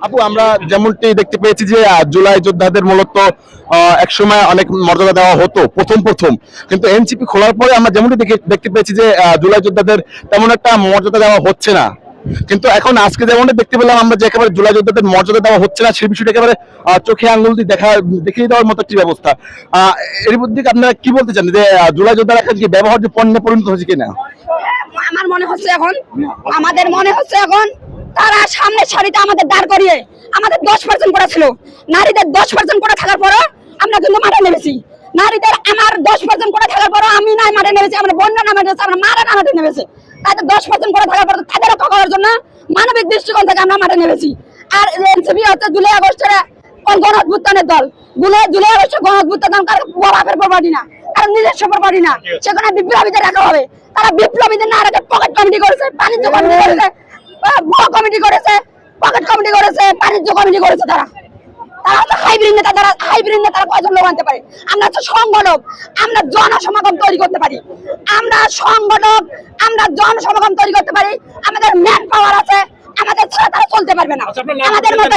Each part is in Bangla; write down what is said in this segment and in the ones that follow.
আপু আমরা যেমনটি দেখতে পেয়েছি যে জুলাই যোদ্ধাদের মূলত আহ, একসময় অনেক মর্যাদা দেওয়া হতো প্রথম প্রথম। কিন্তু এনসিপি খোলার পরে আমরা যেমনটি দেখতে পেয়েছি যে জুলাই যোদ্ধাদের তেমন একটা মর্যাদা দেওয়া হচ্ছে না। কিন্তু এখন আজকে যেমনটা দেখতে পেলাম আমরা যে একেবারে জুলাই যোদ্ধাদের মর্যাদা দেওয়া হচ্ছে না সেই বিষয়টা একেবারে চোখে আঙ্গুল দিয়ে দেখা দেখিয়ে দেওয়ার মতো একটি ব্যবস্থা। আহ, এর মধ্যে আপনারা কি বলতে চান যে জুলাই যোদ্ধারা এখন কি ব্যবহার্য পণ্যে পরিণত হয়েছে কিনা? আমার মনে হচ্ছে এখন আমাদের মনে হচ্ছে এখন তারা সামনের সারিতে আমাদের দাঁড় করিয়ে আমাদের দশ পার্সেন্ট করা ছিল। নারীদের দশ পার্সেন্ট করে থাকার পরও আমরা কিন্তু মাঠে নেমেছি। নারীদের আমার দশ পার্সেন্ট করে থাকার পরও আমি নাই মাঠে নেমেছি, আমরা বন্যা নামে নেমেছি, আমরা মারা না মাঠে নেমেছে। তাদের দশ পার্সেন্ট করে থাকার পর তাদের রক্ষা করার জন্য মানবিক দৃষ্টিকোণ থেকে আমরা মাঠে নেমেছি। আর এনসিপি হচ্ছে জুলাই আগস্টের কোন গণ অভ্যুত্থানের দল? গুলো জুলাই আগস্টের গণ অভ্যুত্থান কারণ বাপের প্রপার্টি না কারণ নিজস্ব প্রপার্টি না। সেখানে বিপ্লবীদের রাখা হবে। তারা বিপ্লবীদের না রেখে পকেট কমিটি করেছে, বাণিজ্য কমিটি করেছে কমিটি করেছে পকেট কমিটি করেছে, বাণিজ্য কমিটি করেছে তারা। তারা হাইব্রিড নেতা, তারা হাইব্রিড আমরা হচ্ছে সংগঠক, আমরা তৈরি করতে পারি। আমরা সংগঠক, আমরা জনসমাগম তৈরি করতে পারি। আমাদের ম্যান পাওয়ার আছে আমাদের ছাড়া তারা চলতে পারবে না। আচ্ছা, আমাদের মতো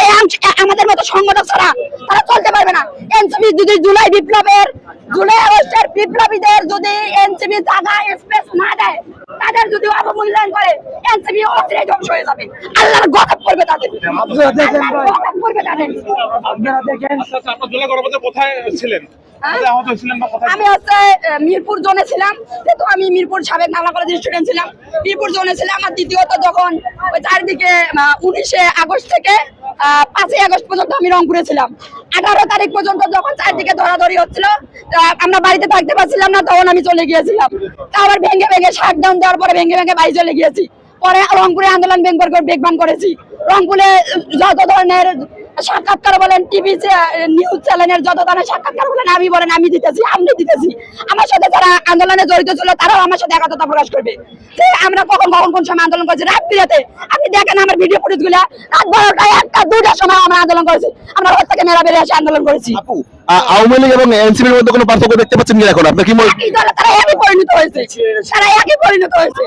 আমাদের মতো সংগঠক ছাড়া তারা চলতে পারবে না। এনসিপি যদি জুলাই বিপ্লবের জুলাই আগস্টের বিপ্লবীদের যদি এনসিপি জায়গা স্পেস না দেয় তাদের যদি অবমূল্যায়ন করে এনসিপি অস্ত্রে ধ্বংস হয়ে যাবে। আল্লাহর গজব করবে তাদের। আপনারা দেখেন গজব করবে তাদের। আপনারা দেখেন। আচ্ছা আচ্ছা কোথায় ছিলেন? কোথায় আমি হচ্ছে আহ, মিরপুর জোনে ছিলাম। যেহেতু আমি মিরপুর সাবেক বাংলা কলেজের স্টুডেন্ট ছিলাম। মিরপুর জোনে ছিলাম আর দ্বিতীয়ত যখন চারিদিকে উনিশে আগস্ট থেকে পাঁচই আগস্ট পর্যন্ত আমি রংপুরে ছিলাম। আঠারো তারিখ পর্যন্ত যখন চারদিকে ধরাধরি হচ্ছিল আমরা বাড়িতে থাকতে পারছিলাম না, তখন আমি চলে গিয়েছিলাম। তা আবার ভেঙে ভেঙে শাটডাউন দেওয়ার পরে ভেঙে ভেঙে বাড়ি চলে গিয়েছি। পরে রংপুরে আন্দোলন বেগবান করেছি। রংপুরে যত ধরনের সাক্ষাৎকার বলেন টিভি নিউজ চ্যানেলের যত ধরনের সাক্ষাৎকার বলেন আমি বলেন আমি দিতেছি আপনি দিতেছি। আমার সাথে যারা আন্দোলনে জড়িত ছিল তারাও আমার সাথে একতা প্রকাশ করবে। যে আমরা কখন কখন কোন সময় আন্দোলন করেছি? রাত বিরাতে আপনি দেখেন আমার ভিডিও ফুটেজগুলা রাত বারোটায় একটা দুটার সময় আমরা আন্দোলন করেছি। আমরা ঘর থেকে মেলা বেরিয়ে এসে আন্দোলন করেছি। আওয়ামী লীগ এবং এনসিপির মধ্যে কোনো পার্থক্য দেখতে পাচ্ছেন কিনা এখন? আপনি কি মনে তারা একই পরিণত হয়েছে। তারা একই পরিণত হয়েছে।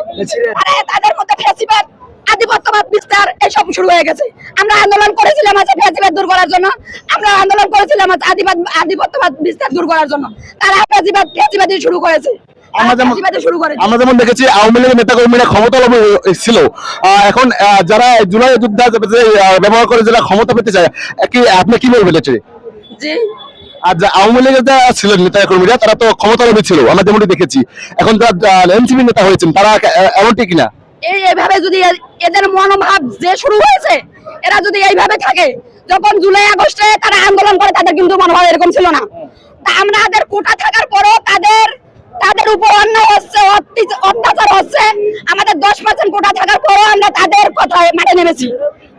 তারা তাদের মধ্যে ফেসিবাদ আধিপত্যবাদ বিস্তার এসব শুরু হয়ে গেছে। আমরা আন্দোলন করেছিলাম আছে ফেসিবাদ দূর করার জন্য। আমরা আন্দোলন করেছিলাম আছে আধিপত্য আধিপত্যবাদ বিস্তার দূর করার জন্য। তারা ফেসিবাদ ফেসিবাদী শুরু করেছে। আমরা যেমন শুরু করেছে। আমরা যেমন দেখেছি আওয়ামী লীগের নেতা কর্মীরা ক্ষমতা ছিল এখন যারা জুলাই যোদ্ধা ব্যবহার করে যারা ক্ষমতা পেতে চায় কি আপনি কি বলবেন এটি জি। আর যা আওয়ামী লীগের যারা ছিলেন নেতা কর্মীরা তারা তো ক্ষমতা লাভী ছিল। আমরা যেমনটি দেখেছি। এখন যারা এনসিপি নেতা হয়েছেন তারা এমনটি কিনা? এই এভাবে যদি এদের মনোভাব যে শুরু হয়েছে, এরা যদি এইভাবে থাকে, যখন জুলাই আগস্টে তারা আন্দোলন করে, তাদের কিন্তু মনোভাব এরকম ছিল না। তা আমাদের কোটা থাকার পরও তাদের তাদের উপর অন্যায় হচ্ছে অত্যাচার- হচ্ছে। আমাদের দশ পার্সেন্ট কোটা থাকার পরও আমরা তাদের কথায় মাঠে নেমেছি।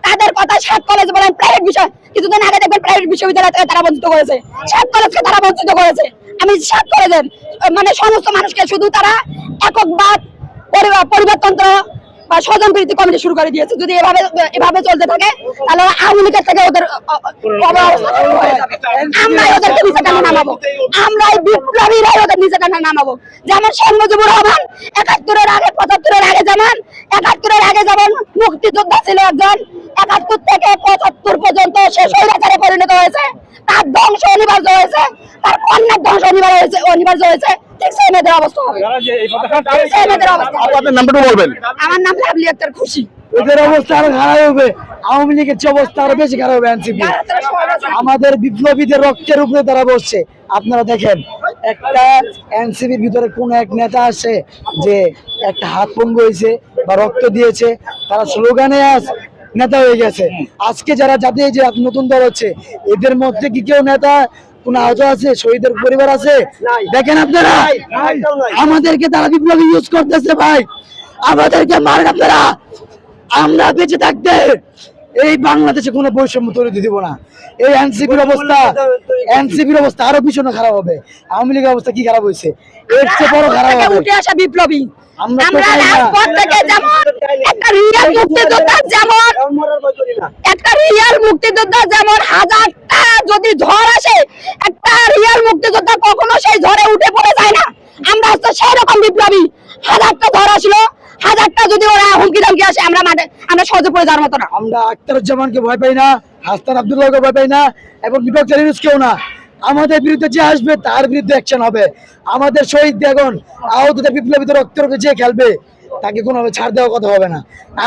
তাদের কথা সাত কলেজ বলেন প্রাইভেট বিষয় কিছুদিন আগে দেখবেন প্রাইভেট বিশ্ববিদ্যালয় থেকে তারা বঞ্চিত করেছে সাত কলেজকে তারা বঞ্চিত করেছে। আমি সাত কলেজের মানে সমস্ত মানুষকে, শুধু তারা এককবাদ বা স্বজন প্রীতি কমিটি শুরু করে দিয়েছে। যদি এভাবে এভাবে চলতে থাকে, তাহলে আওয়ামী লীগের থেকে ওদের ওদেরকে নিচে নামাবো। বিপ্লবীরাই ওদের নিচে নামাবো। যেমন শেখ মুজিবুর রহমান, একাত্তরের আগে, পঁচাত্তরের আগে যেমন, একাত্তরের আগে যেমন মুক্তিযোদ্ধা ছিল একজন, একাত্তর থেকে পঁচাত্তর পর্যন্ত সে স্বৈরাচারে পরিণত হয়েছে। তার ধ্বংস অনিবার্য হয়েছে। তার কন্যার ধ্বংস অনিবার্য হয়েছে অনিবার্য হয়েছে। ঠিক সেই মেয়েদের অবস্থা হবে। যারা যে এই পতাকা ঠিক সেই মেয়েদের অবস্থা হবে। আপু, আপনার বলবেন। আমার নাম লাভলি আক্তার খুশি। ওদের অবস্থা আরও খারাপ হবে। আওয়ামী লীগের চেয়ে অবস্থা আরও বেশি খারাপ হবে এনসিপি। আমাদের বিপ্লবীদের রক্তের উপরে তারা বসছে। আপনারা দেখেন একটা এনসিপির ভিতরে কোন এক নেতা আসে যে একটা হাত পঙ্গু হয়েছে বা রক্ত দিয়েছে। তারা স্লোগানে আস নেতা হয়ে গেছে। আজকে যারা এই যে নতুন দল হচ্ছে এদের মধ্যে কি কেউ নেতা কোন আহত আছে? শহীদের পরিবার আছে? দেখেন আপনারা? আমাদেরকে তারা বিপ্লবী ইউজ করতেছে ভাই। আমাদেরকে মারেন আপনারা। আমরা বেঁচে থাকতে এই বাংলাদেশে কোনো বৈষম্য তৈরি দিব না। এই এনসিপির অবস্থা এনসিপির অবস্থা আরও ভীষণ খারাপ হবে। আওয়ামী লীগের অবস্থা কি খারাপ হয়েছে? এর চেয়ে বড় খারাপ হবে। উঠে আসা বিপ্লবী। আমরা। রাজপথ থেকে যেমন একটা রিয়াল মুক্তিযোদ্ধা যেমন একটা রিয়াল মুক্তিযোদ্ধা যেমন হাজারটা যদি ঝড় আসে একটা রিয়াল মুক্তিযোদ্ধা কখনো সেই ঝড়ে উঠে পড়ে যায় না। আমরা হচ্ছে সেই রকম বিপ্লবী। হাজারটা ঝড় আসলো হাজারটা যদি ওরা হুমকি ধামকি আসে আমরা মাঠে আমরা সহজে পড়ে যাওয়ার মতো না। আমরা আখতারুজ্জামানকে ভয় পাই না হাসান আব্দুল্লাহকে ভয় পাই না এবং বিপক্ষ কেউ না। আমাদের বিরুদ্ধে যে আসবে তার বিরুদ্ধে অ্যাকশন হবে। আমাদের শহীদ এখন আহতদের বিপ্লবীদের রক্তরকে যে খেলবে তাকে কোনোভাবে ছাড় দেওয়ার কথা হবে না।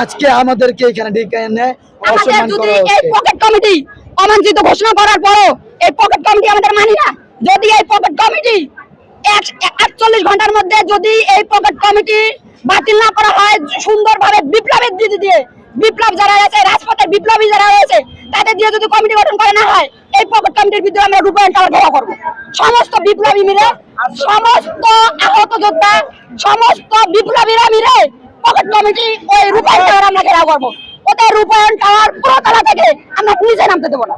আজকে আমাদেরকে এখানে ডেকে এনে অসম্মান করা হচ্ছে। পকেট কমিটি অমানচিত ঘোষণা করার পরও এই পকেট কমিটি আমাদের মানি না। যদি এই পকেট কমিটি আটচল্লিশ ঘণ্টার মধ্যে যদি এই পকেট কমিটি বাতিল না করা হয়, সুন্দরভাবে বিপ্লবের দিদি দিয়ে, বিপ্লব যারা আছে রাজপথের বিপ্লবী যারা রয়েছে, তাদের দিয়ে যদি কমিটি গঠন করে না হয়, এই পকেট কমিটির বিরুদ্ধে আমরা রূপায়ণ টাওয়ার ঘেরাও করব সমস্ত বিপ্লবী মিলে, সমস্ত আহত যোদ্ধা, সমস্ত বিপ্লবীরা মিলে পকেট কমিটি ওই রূপায়ণ টাওয়ার আমরা ঘেরাও করব। ওদের রূপায়ণ টাওয়ার পুরো তলা থেকে আমরা নিচে নামতে দেবো না।